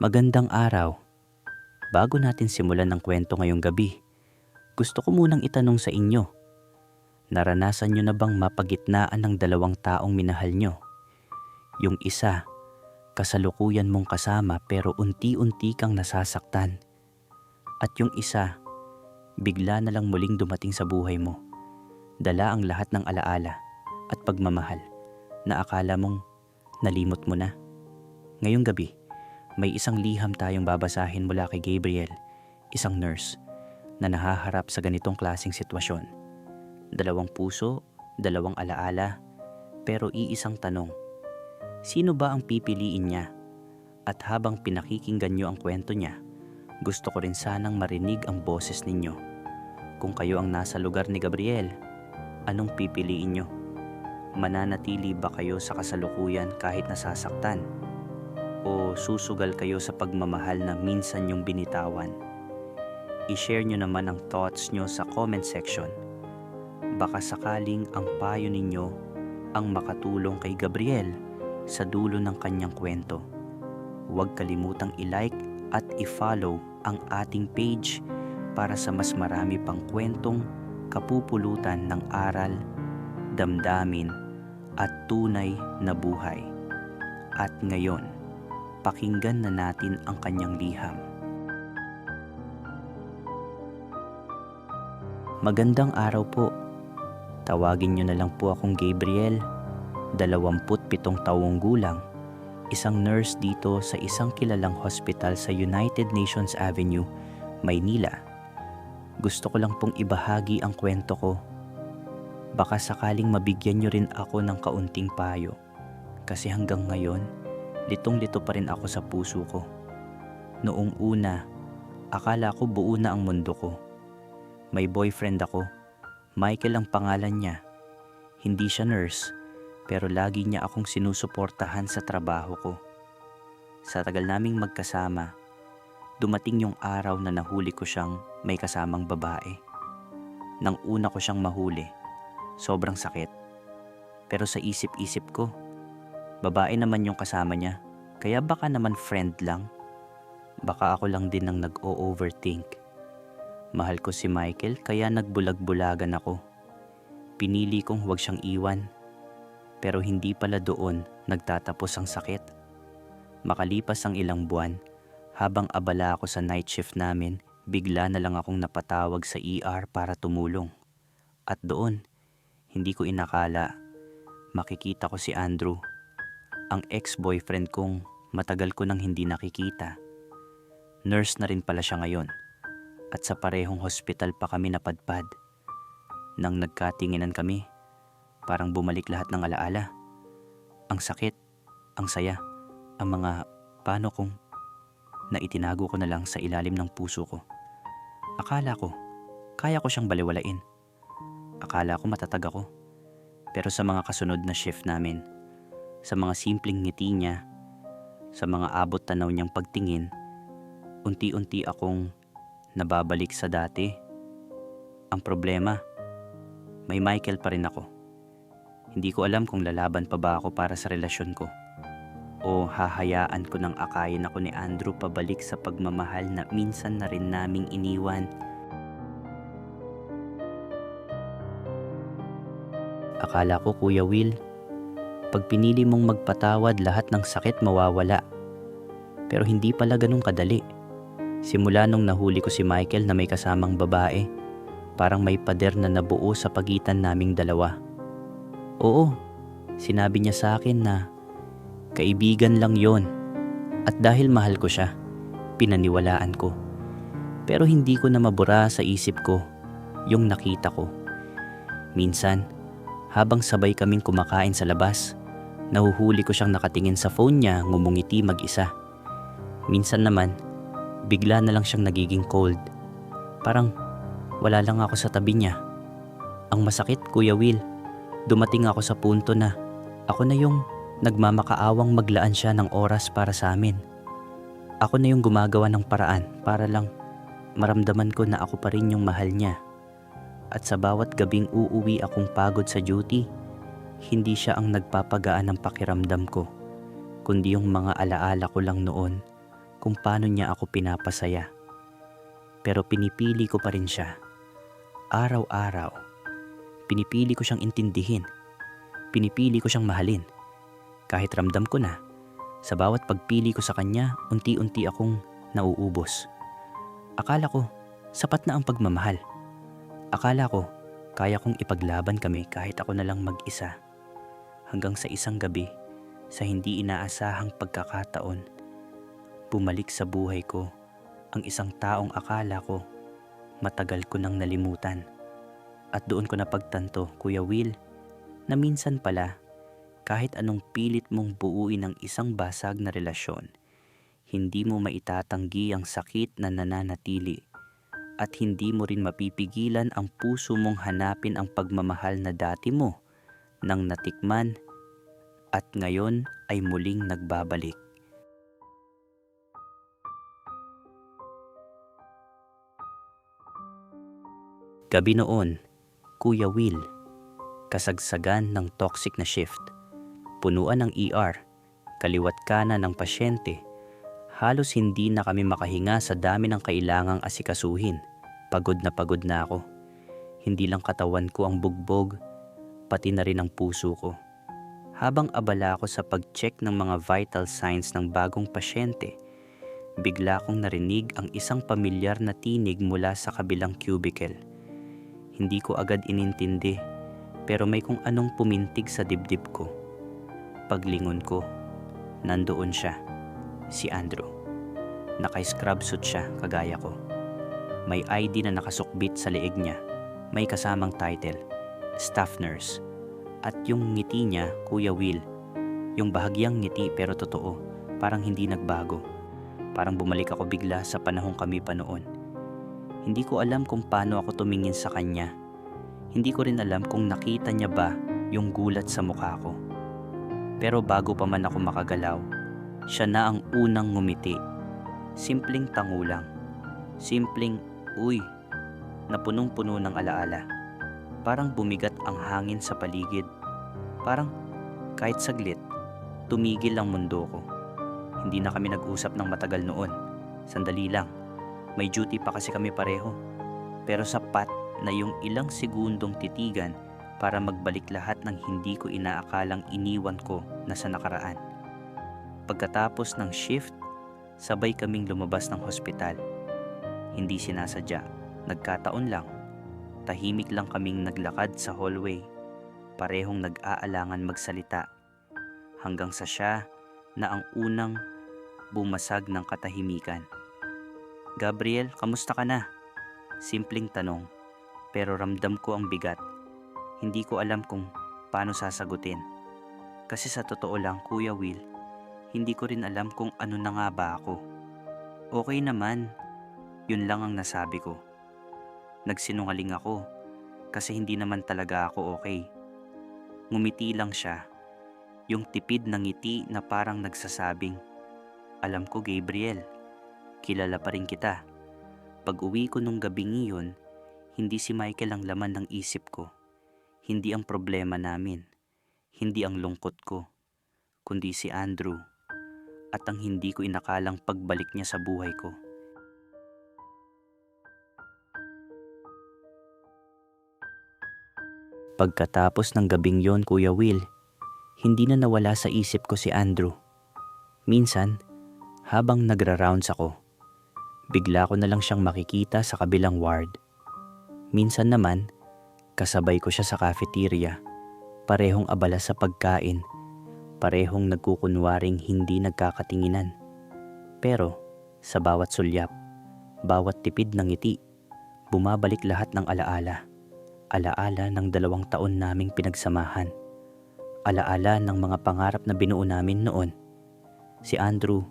Magandang araw. Bago natin simulan ng kwento ngayong gabi, gusto ko munang itanong sa inyo. Naranasan nyo na bang mapagitnaan ng dalawang taong minahal nyo? Yung isa, kasalukuyan mong kasama pero unti-unti kang nasasaktan. At yung isa, bigla na lang muling dumating sa buhay mo. Dala ang lahat ng alaala at pagmamahal na akala mong nalimot mo na. Ngayong gabi, may isang liham tayong babasahin mula kay Gabriel, isang nurse, na nahaharap sa ganitong klasing sitwasyon. Dalawang puso, dalawang alaala, pero iisang tanong. Sino ba ang pipiliin niya? At habang pinakikinggan niyo ang kwento niya, gusto ko rin sanang marinig ang boses ninyo. Kung kayo ang nasa lugar ni Gabriel, anong pipiliin niyo? Mananatili ba kayo sa kasalukuyan kahit nasasaktan? O susugal kayo sa pagmamahal na minsan yung binitawan? I-share nyo naman ang thoughts nyo sa comment section. Baka sakaling ang payo ninyo ang makatulong kay Gabriel sa dulo ng kanyang kwento. Huwag kalimutang i-like at i-follow ang ating page para sa mas marami pang kwentong kapupulutan ng aral, damdamin at tunay na buhay. At ngayon, pakinggan na natin ang kanyang liham. Magandang araw po. Tawagin niyo na lang po akong Gabriel, 27 taong gulang, isang nurse dito sa isang kilalang hospital sa United Nations Avenue, Maynila. Gusto ko lang pong ibahagi ang kwento ko. Baka sakaling mabigyan niyo rin ako ng kaunting payo. Kasi hanggang ngayon, litong-lito pa rin ako sa puso ko. Noong una, akala ko buo na ang mundo ko. May boyfriend ako. Michael ang pangalan niya. Hindi siya nurse, pero lagi niya akong sinusuportahan sa trabaho ko. Sa tagal naming magkasama, dumating yung araw na nahuli ko siyang may kasamang babae. Nang una ko siyang mahuli, sobrang sakit. Pero sa isip-isip ko, babae naman yung kasama niya, kaya baka naman friend lang. Baka ako lang din ang nag-o-overthink. Mahal ko si Michael kaya nagbulag-bulagan ako. Pinili kong huwag siyang iwan. Pero hindi pala doon nagtatapos ang sakit. Makalipas ang ilang buwan, habang abala ako sa night shift namin, bigla na lang akong napatawag sa ER para tumulong. At doon, hindi ko inakala, makikita ko si Andrew, ang ex-boyfriend kong matagal ko nang hindi nakikita. Nurse na rin pala siya ngayon at sa parehong hospital pa kami napadpad. Nang nagkatinginan kami, parang bumalik lahat ng alaala. Ang sakit, ang saya, ang mga paano kong na itinago ko na lang sa ilalim ng puso ko. Akala ko, kaya ko siyang baliwalain. Akala ko matatag ako. Pero sa mga kasunod na shift namin, sa mga simpleng ngiti niya, sa mga abot tanaw niyang pagtingin, unti-unti akong nababalik sa dati. Ang problema, may Michael pa rin ako. Hindi ko alam kung lalaban pa ba ako para sa relasyon ko. O hahayaan ko ng akayin ako ni Andrew pabalik sa pagmamahal na minsan na rin naming iniwan. Akala ko Kuya Will, pag pinili mong magpatawad lahat ng sakit mawawala. Pero hindi pala ganun kadali. Simula nung nahuli ko si Michael na may kasamang babae, parang may pader na nabuo sa pagitan naming dalawa. Oo, sinabi niya sa akin na kaibigan lang yon at dahil mahal ko siya, pinaniwalaan ko. Pero hindi ko na mabura sa isip ko yung nakita ko. Minsan, habang sabay kaming kumakain sa labas, nahuhuli ko siyang nakatingin sa phone niya ngumungiti mag-isa. Minsan naman, bigla na lang siyang nagiging cold. Parang wala lang ako sa tabi niya. Ang masakit, Kuya Will, dumating ako sa punto na ako na yung nagmamakaawang maglaan siya ng oras para sa amin. Ako na yung gumagawa ng paraan para lang maramdaman ko na ako pa rin yung mahal niya. At sa bawat gabing uuwi akong pagod sa duty, hindi siya ang nagpapagaan ng pakiramdam ko, kundi yung mga alaala ko lang noon kung paano niya ako pinapasaya. Pero pinipili ko pa rin siya. Araw-araw. Pinipili ko siyang intindihin. Pinipili ko siyang mahalin. Kahit ramdam ko na, sa bawat pagpili ko sa kanya, unti-unti akong nauubos. Akala ko, sapat na ang pagmamahal. Akala ko, kaya kong ipaglaban kami kahit ako na lang mag-isa. Hanggang sa isang gabi, sa hindi inaasahang pagkakataon, bumalik sa buhay ko ang isang taong akala ko matagal ko nang nalimutan. At doon ko napagtanto, Kuya Will, na minsan pala kahit anong pilit mong buuin ang isang basag na relasyon, hindi mo maitatanggi ang sakit na nananatili at hindi mo rin mapipigilan ang puso mong hanapin ang pagmamahal na dati mo nang natikman at ngayon ay muling nagbabalik. Gabi noon, Kuya Will, kasagsagan ng toxic na shift. Punuan ng ER, kaliwat kanan ng pasyente. Halos hindi na kami makahinga sa dami ng kailangang asikasuhin. Pagod na pagod na ako. Hindi lang katawan ko ang bugbog, pati na rin ang puso ko. Habang abala ako sa pag-check ng mga vital signs ng bagong pasyente, bigla kong narinig ang isang pamilyar na tinig mula sa kabilang cubicle. Hindi ko agad inintindi, pero may kung anong pumintig sa dibdib ko. Paglingon ko, nandoon siya, si Andrew. Naka-scrub suit siya, kagaya ko. May ID na nakasukbit sa leeg niya. May kasamang title, Staff Nurse. At yung ngiti niya, Kuya Will. Yung bahagyang ngiti pero totoo, parang hindi nagbago. Parang bumalik ako bigla sa panahong kami pa noon. Hindi ko alam kung paano ako tumingin sa kanya. Hindi ko rin alam kung nakita niya ba yung gulat sa mukha ko. Pero bago pa man ako makagalaw, siya na ang unang ngumiti. Simpleng tango lang. Simpleng, uy, na punong-puno ng alaala. Parang bumigat ang hangin sa paligid. Parang kahit saglit, tumigil ang mundo ko. Hindi na kami nag-usap ng matagal noon. Sandali lang. May duty pa kasi kami pareho. Pero sapat na yung ilang segundong titigan para magbalik lahat ng hindi ko inaakalang iniwan ko na sa nakaraan. Pagkatapos ng shift, sabay kaming lumabas ng hospital. Hindi sinasadya, nagkataon lang. Tahimik lang kaming naglakad sa hallway, parehong nag-aalangan magsalita. Hanggang sa siya na ang unang bumasag ng katahimikan. Gabriel, kamusta ka na? Simpleng tanong, pero ramdam ko ang bigat. Hindi ko alam kung paano sasagutin. Kasi sa totoo lang, Kuya Will, hindi ko rin alam kung ano na nga ba ako. Okay naman, yun lang ang nasabi ko. Nagsinungaling ako kasi hindi naman talaga ako okay. Ngumiti lang siya, yung tipid ng ngiti na parang nagsasabing, Alam ko Gabriel, kilala pa rin kita. Pag uwi ko nung gabing iyon, hindi si Michael ang laman ng isip ko. Hindi ang problema namin. Hindi ang lungkot ko. Kundi si Andrew. At ang hindi ko inakalang pagbalik niya sa buhay ko. Pagkatapos ng gabing yon, Kuya Will, hindi na nawala sa isip ko si Andrew. Minsan, habang nagra-rounds ako, bigla ko na lang siyang makikita sa kabilang ward. Minsan naman, kasabay ko siya sa cafeteria, parehong abala sa pagkain, parehong nagkukunwaring hindi nagkakatinginan. Pero, sa bawat sulyap, bawat tipid ng ngiti, bumabalik lahat ng alaala. Alaala ng dalawang taon naming pinagsamahan alaala ng mga pangarap na binuo namin noon. Si Andrew,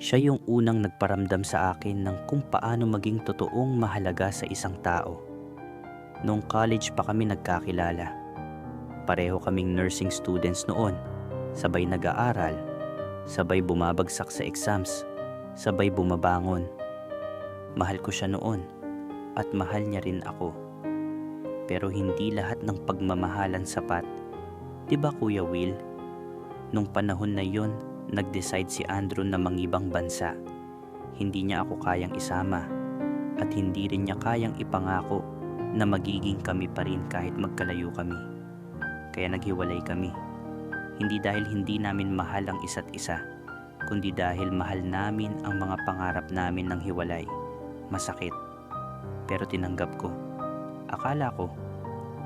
siya yung unang nagparamdam sa akin ng kung paano maging totoong mahalaga sa isang tao. Noong college pa kami nagkakilala. Pareho kaming nursing students noon, sabay nag-aaral, sabay bumabagsak sa exams, sabay bumabangon. Mahal ko siya noon at mahal niya rin ako. Pero hindi lahat ng pagmamahalan sapat 'Di ba Kuya Will? Nung panahon na yon, nag-decide si Andrew na mangibang bansa. hindi niya ako kayang isama at hindi rin niya kayang ipangako na magiging kami pa rin kahit magkalayo kami. Kaya naghiwalay kami. Hindi dahil hindi namin mahal ang isa't isa, kundi dahil mahal namin ang mga pangarap namin ng hiwalay. Masakit. Pero tinanggap ko. Akala ko,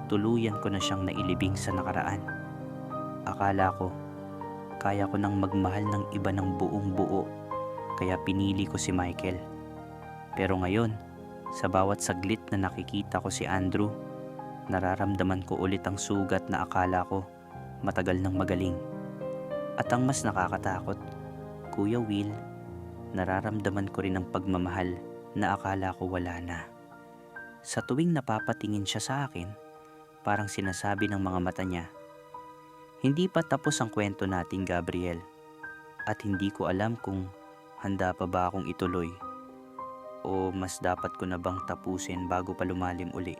tuluyan ko na siyang nailibing sa nakaraan. Akala ko, kaya ko nang magmahal ng iba ng buong buo, kaya pinili ko si Michael. Pero ngayon, sa bawat saglit na nakikita ko si Andrew, nararamdaman ko ulit ang sugat na akala ko matagal nang magaling. At ang mas nakakatakot, Kuya Will, nararamdaman ko rin ang pagmamahal na akala ko wala na. Sa tuwing napapatingin siya sa akin, parang sinasabi ng mga mata niya, Hindi pa tapos ang kwento natin, Gabriel. At hindi ko alam kung handa pa ba akong ituloy o mas dapat ko na bang tapusin bago pa lumalim uli.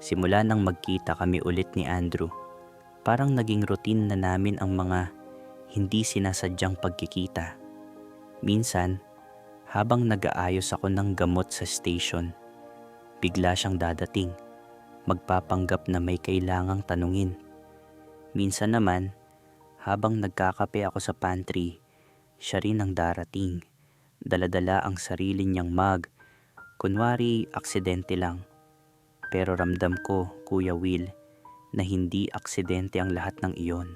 Simula nang magkita kami ulit ni Andrew, parang naging routine na namin ang mga hindi sinasadyang pagkikita. Minsan, habang nag-aayos ako ng gamot sa station, bigla siyang dadating, magpapanggap na may kailangang tanungin. Minsan naman, habang nagkakape ako sa pantry, siya rin ang darating. Daladala ang sarili niyang mug. Kunwari, aksidente lang. Pero ramdam ko, Kuya Will, na hindi aksidente ang lahat ng iyon.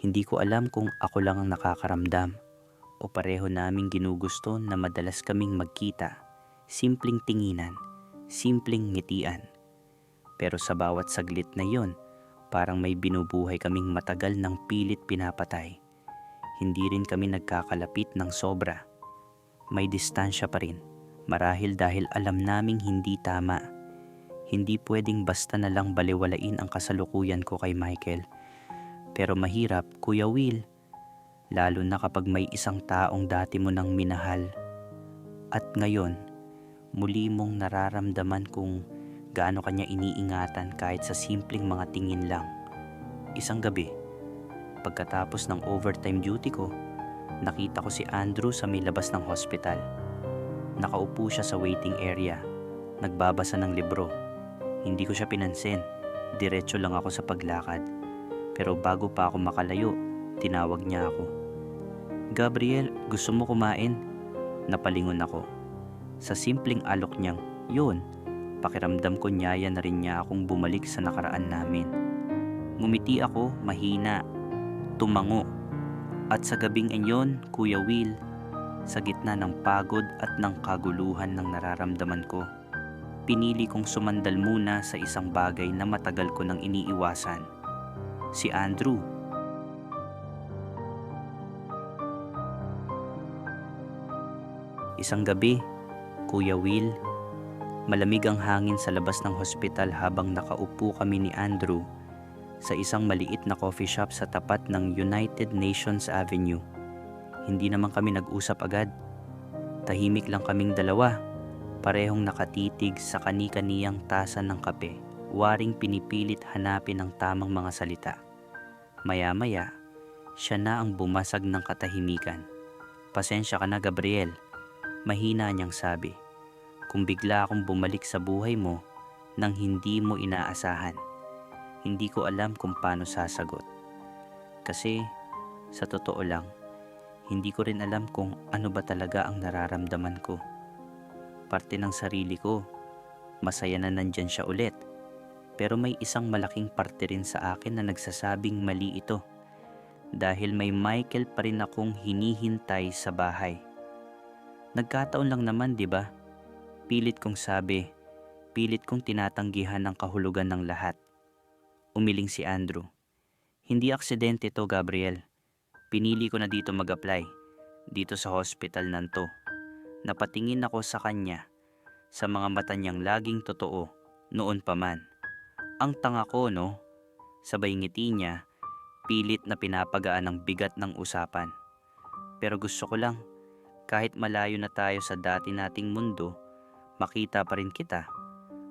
Hindi ko alam kung ako lang ang nakakaramdam o pareho naming ginugusto na madalas kaming magkita. Simpleng tinginan, simpleng ngitian. Pero sa bawat saglit na yon, parang may binubuhay kaming matagal ng pilit pinapatay. Hindi rin kami nagkakalapit ng sobra. May distansya pa rin, marahil dahil alam naming hindi tama. Hindi pwedeng basta na lang baliwalain ang kasalukuyan ko kay Michael. Pero mahirap, Kuya Will, lalo na kapag may isang taong dati mo nang minahal. At ngayon, muli mong nararamdaman kung gaano kanya iniingatan kahit sa simpleng mga tingin lang. Isang gabi, pagkatapos ng overtime duty ko, nakita ko si Andrew sa may labas ng hospital. Nakaupo siya sa waiting area, nagbabasa ng libro. Hindi ko siya pinansin, diretso lang ako sa paglakad. Pero bago pa ako makalayo, tinawag niya ako. Gabriel, gusto mo kumain? Napalingon ako. Sa simpleng alok niyang, yun, pakiramdam ko niyaya na rin niya akong bumalik sa nakaraan namin. Ngumiti ako, mahina, tumango. At sa gabing inyon, Kuya Will, sa gitna ng pagod at ng kaguluhan ng nararamdaman ko, pinili kong sumandal muna sa isang bagay na matagal ko nang iniiwasan. Si Andrew. Isang gabi, Kuya Will, malamig ang hangin sa labas ng hospital habang nakaupo kami ni Andrew sa isang maliit na coffee shop sa tapat ng United Nations Avenue. Hindi naman kami nag-usap agad. Tahimik lang kaming dalawa, parehong nakatitig sa kani-kaniyang tasa ng kape, waring pinipilit hanapin ang tamang mga salita. Maya-maya, siya na ang bumasag ng katahimikan. Pasensya ka na Gabriel, mahina niyang sabi. Kung bigla akong bumalik sa buhay mo nang hindi mo inaasahan hindi ko alam kung paano sasagot. Kasi, sa totoo lang, hindi ko rin alam kung ano ba talaga ang nararamdaman ko. Parte ng sarili ko, masaya na nandyan siya ulit. Pero may isang malaking parte rin sa akin na nagsasabing mali ito. Dahil may Michael pa rin akong hinihintay sa bahay. Nagkataon lang naman, di ba? Pilit kong sabi, pilit kong tinatanggihan ang kahulugan ng lahat. Umiling si Andrew. Hindi aksidente to, Gabriel. Pinili ko na dito mag-apply. Dito sa hospital nanto. Napatingin ako sa kanya. Sa mga mata niyang laging totoo. Noon pa man. Ang tanga ko, no? Sabay ngiti niya, pilit na pinapagaan ang bigat ng usapan. Pero gusto ko lang, kahit malayo na tayo sa dati nating mundo, makita pa rin kita.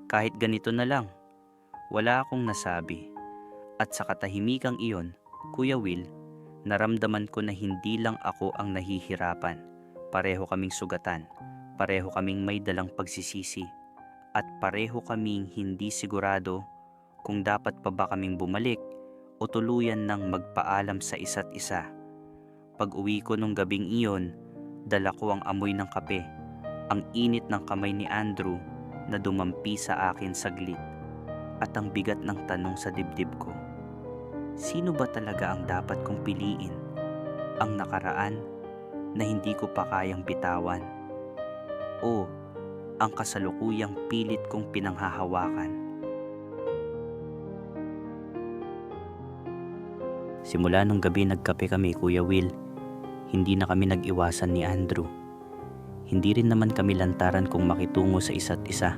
Kahit ganito na lang, wala akong nasabi. At sa katahimikang iyon, Kuya Will, Naramdaman ko na hindi lang ako ang nahihirapan. Pareho kaming sugatan. Pareho kaming may dalang pagsisisi. At pareho kaming hindi sigurado kung dapat pa ba kaming bumalik o tuluyan ng magpaalam sa isa't isa. Pag uwi ko nung gabing iyon, dala ko ang amoy ng kape, ang init ng kamay ni Andrew na dumampi sa akin saglit, at ang bigat ng tanong sa dibdib ko. Sino ba talaga ang dapat kong piliin? Ang nakaraan na hindi ko pa kayang bitawan? O ang kasalukuyang pilit kong pinanghahawakan? Simula nung gabi nagkape kami Kuya Will, hindi na kami nag-iwasan ni Andrew. Hindi rin naman kami lantaran kung makitungo sa isa't isa.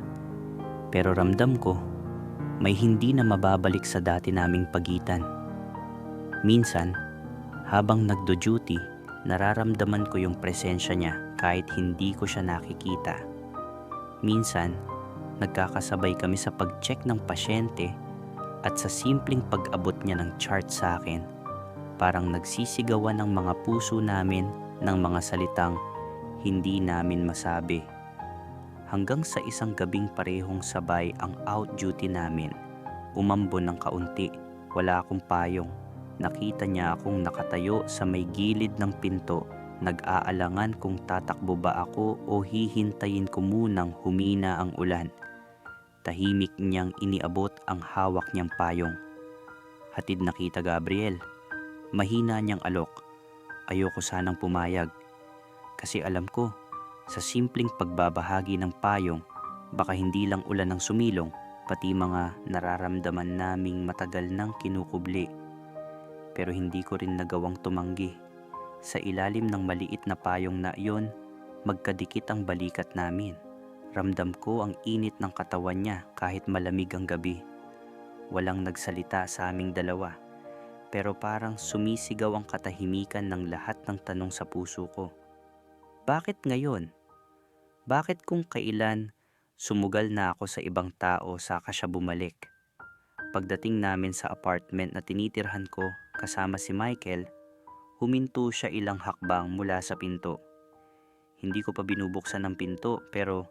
Pero ramdam ko, may hindi na mababalik sa dati naming pagitan. Minsan, habang nagdo-duty, nararamdaman ko yung presensya niya kahit hindi ko siya nakikita. Minsan, nagkakasabay kami sa pag-check ng pasyente at sa simpleng pag-abot niya ng chart sa akin, parang nagsisigawan ng mga puso namin ng mga salitang hindi namin masabi. Hanggang sa isang gabing parehong sabay ang out duty namin, umambon ng kaunti, wala akong payong. Nakita niya akong nakatayo sa may gilid ng pinto, nag-aalangan kung tatakbo ba ako o hihintayin ko munang humina ang ulan. Tahimik niyang iniabot ang hawak niyang payong. Hatid na kita Gabriel. Mahina niyang alok. Ayoko sanang pumayag. Kasi alam ko, sa simpleng pagbabahagi ng payong, baka hindi lang ulan ang sumilong, pati mga nararamdaman naming matagal nang kinukubli. Pero hindi ko rin nagawang tumanggi. Sa ilalim ng maliit na payong na iyon, magkadikit ang balikat namin. Ramdam ko ang init ng katawan niya kahit malamig ang gabi. Walang nagsalita sa aming dalawa, pero parang sumisigaw ang katahimikan ng lahat ng tanong sa puso ko. Bakit ngayon? Bakit kung kailan sumugal na ako sa ibang tao saka siya bumalik? Pagdating namin sa apartment na tinitirhan ko kasama si Michael, huminto siya ilang hakbang mula sa pinto. Hindi ko pa binubuksan ang pinto pero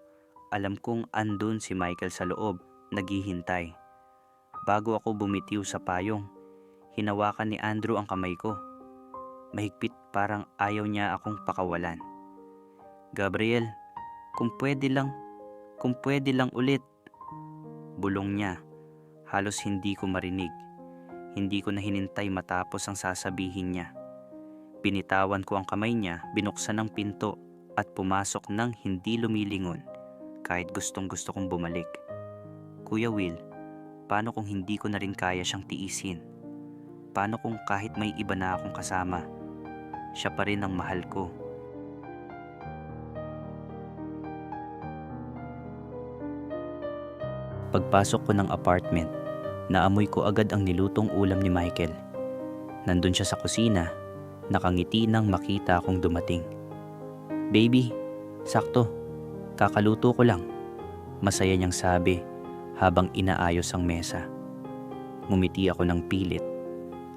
alam kong andun si Michael sa loob, naghihintay. Bago ako bumitiw sa payong, hinawakan ni Andrew ang kamay ko. Mahigpit parang ayaw niya akong pakawalan. Gabriel, kung pwede lang, kung pwede lang ulit. Bulong niya, halos hindi ko marinig. Hindi ko na hinintay matapos ang sasabihin niya. Binitawan ko ang kamay niya, binuksan ang pinto at pumasok ng hindi lumilingon kahit gustong gusto kong bumalik. Kuya Will, paano kung hindi ko na rin kaya siyang tiisin? Paano kung kahit may iba na akong kasama, siya pa rin ang mahal ko? Pagpasok ko ng apartment, naamoy ko agad ang nilutong ulam ni Michael. Nandun siya sa kusina, nakangiti nang makita akong dumating. Baby, sakto, kakaluto ko lang. Masaya niyang sabi habang inaayos ang mesa. Ngumiti ako ng pilit,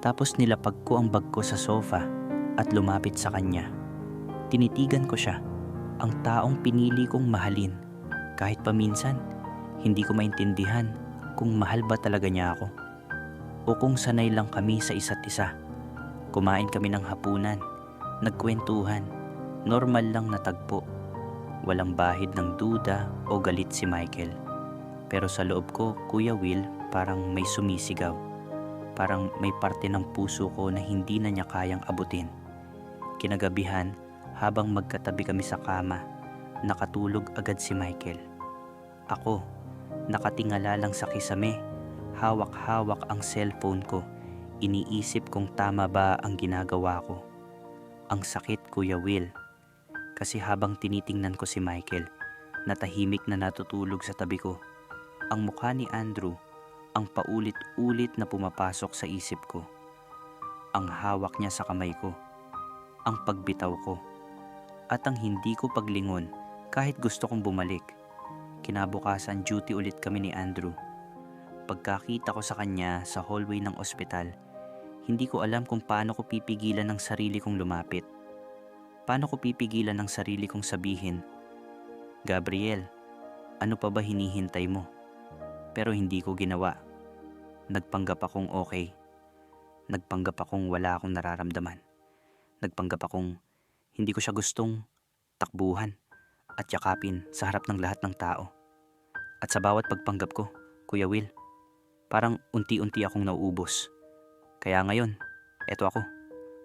tapos nilapag ko ang bag ko sa sofa at lumapit sa kanya. Tinitigan ko siya, ang taong pinili kong mahalin, kahit paminsan hindi ko maintindihan kung mahal ba talaga niya ako o kung sanay lang kami sa isa't isa. Kumain kami ng hapunan, nagkwentuhan, normal lang natagpo. Walang bahid ng duda o galit si Michael. Pero sa loob ko, Kuya Will, parang may sumisigaw. Parang may parte ng puso ko na hindi na niya kayang abutin. Kinagabihan, habang magkatabi kami sa kama, nakatulog agad si Michael. Ako, Nakatingala lang sa kisame. Hawak-hawak ang cellphone ko. Iniisip kung tama ba ang ginagawa ko. Ang sakit, Kuya Will. Kasi habang tinitingnan ko si Michael, natahimik na natutulog sa tabi ko. Ang mukha ni Andrew, ang paulit-ulit na pumapasok sa isip ko. Ang hawak niya sa kamay ko. Ang pagbitaw ko. At ang hindi ko paglingon kahit gusto kong bumalik Kinabukasan duty ulit kami ni Andrew. Pagkakita ko sa kanya sa hallway ng ospital, Hindi ko alam kung paano ko pipigilan ng sarili kong lumapit. Paano ko pipigilan ng sarili kong sabihin, Gabriel, ano pa ba hinihintay mo? Pero hindi ko ginawa. Nagpanggap akong okay. Nagpanggap akong wala akong nararamdaman. Nagpanggap akong hindi ko siya gustong takbuhan at yakapin sa harap ng lahat ng tao. At sa bawat pagpanggap ko, Kuya Will, parang unti-unti akong nauubos. Kaya ngayon, eto ako,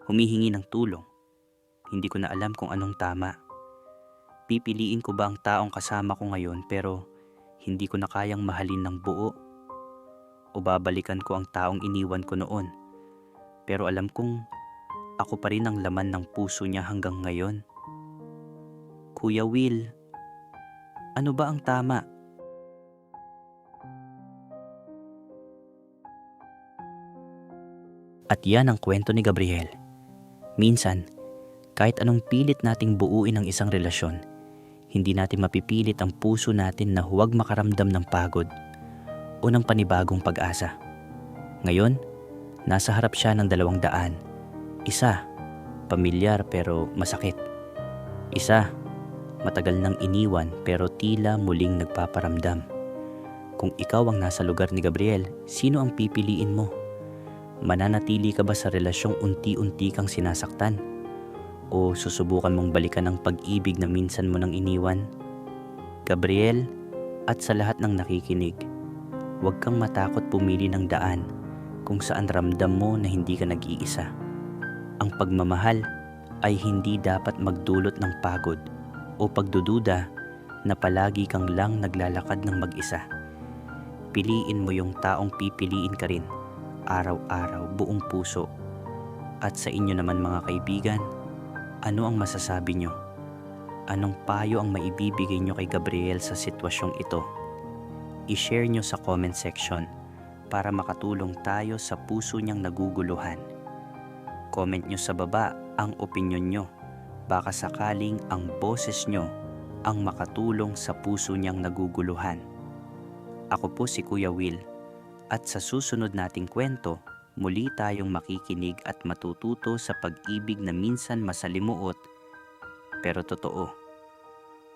humihingi ng tulong. Hindi ko na alam kung anong tama. Pipiliin ko ba ang taong kasama ko ngayon pero hindi ko na kayang mahalin ng buo? O babalikan ko ang taong iniwan ko noon? Pero alam kong ako pa rin ang laman ng puso niya hanggang ngayon. Kuya Will, ano ba ang tama? At yan ang kwento ni Gabriel. Minsan, kahit anong pilit nating buuin ang isang relasyon, hindi natin mapipilit ang puso natin na huwag makaramdam ng pagod o ng panibagong pag-asa. Ngayon, nasa harap siya ng dalawang daan. Isa, pamilyar pero masakit. Isa, matagal nang iniwan pero tila muling nagpaparamdam. Kung ikaw ang nasa lugar ni Gabriel, sino ang pipiliin mo? Mananatili ka ba sa relasyong unti-unti kang sinasaktan? O susubukan mong balikan ang pag-ibig na minsan mo nang iniwan? Gabriel, at sa lahat ng nakikinig, huwag kang matakot pumili ng daan kung saan ramdam mo na hindi ka nag-iisa. Ang pagmamahal ay hindi dapat magdulot ng pagod o pagdududa na palagi kang lang naglalakad ng mag-isa. Piliin mo yung taong pipiliin ka rin araw-araw buong puso. At sa inyo naman mga kaibigan, ano ang masasabi nyo? Anong payo ang maibibigay nyo kay Gabriel sa sitwasyong ito? I-share nyo sa comment section para makatulong tayo sa puso niyang naguguluhan. Comment nyo sa baba ang opinyon nyo. Baka sakaling ang boses nyo ang makatulong sa puso niyang naguguluhan. Ako po si Kuya Will at sa susunod nating kwento, muli tayong makikinig at matututo sa pag-ibig na minsan masalimuot pero totoo.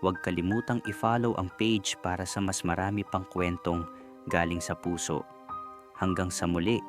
Huwag kalimutang i-follow ang page para sa mas marami pang kwentong galing sa puso. Hanggang sa muli,